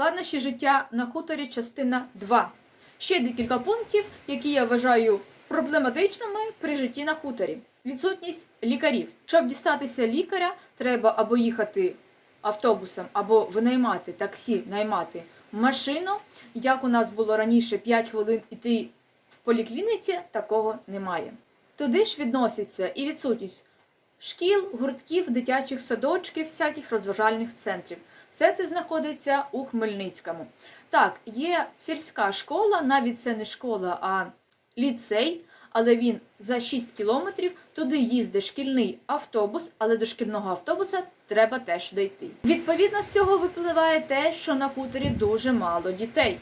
Складнощі життя на хуторі, частина 2. Ще декілька пунктів, які я вважаю проблематичними при житті на хуторі. Відсутність лікарів. Щоб дістатися лікаря, треба або їхати автобусом, або винаймати таксі, наймати машину. Як у нас було раніше 5 хвилин іти в поліклініці, такого немає. Туди ж відноситься і відсутність шкіл, гуртків, дитячих садочків, всяких розважальних центрів. Все це знаходиться у Хмельницькому. Так, є сільська школа, навіть це не школа, а ліцей, але він за 6 кілометрів. Туди їздить шкільний автобус, але до шкільного автобуса треба теж дійти. Відповідно з цього випливає те, що на хуторі дуже мало дітей.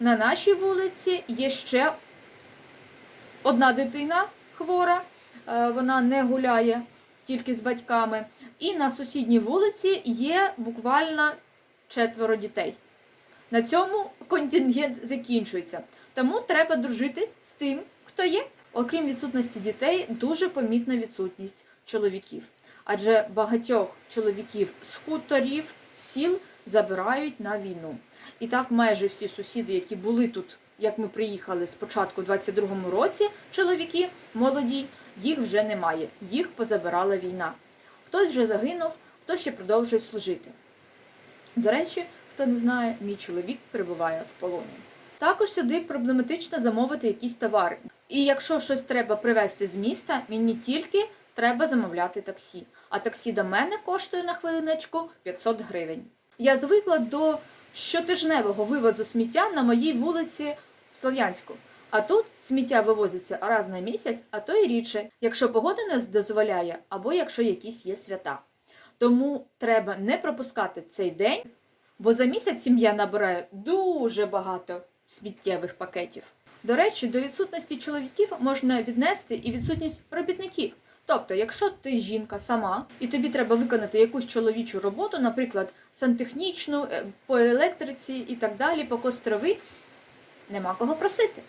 На нашій вулиці є ще одна дитина хвора, е, вона не гуляє тільки з батьками. І на сусідній вулиці є буквально четверо дітей. На цьому контингент закінчується. Тому треба дружити з тим, хто є. Окрім відсутності дітей, дуже помітна відсутність чоловіків. Адже багатьох чоловіків з хуторів, з сіл забирають на війну. І так майже всі сусіди, які були тут, як ми приїхали спочатку у 22-му році, чоловіки молоді, їх вже немає. Їх позабирала війна. Хтось вже загинув, хтось ще продовжує служити. До речі, хто не знає, мій чоловік перебуває в полоні. Також сюди проблематично замовити якісь товари. І якщо щось треба привезти з міста, мені тільки треба замовляти таксі. А таксі до мене коштує на хвилиночку 500 гривень. Я звикла до щотижневого вивозу сміття на моїй вулиці в Слов'янську. А тут сміття вивозиться раз на місяць, а то й рідше, якщо погода не дозволяє, або якщо якісь є свята. Тому треба не пропускати цей день, бо за місяць сім'я набирає дуже багато сміттєвих пакетів. До речі, до відсутності чоловіків можна віднести і відсутність робітників. Тобто, якщо ти жінка сама і тобі треба виконати якусь чоловічу роботу, наприклад, сантехнічну, е, по електриці і так далі, по кострови, нема кого просити.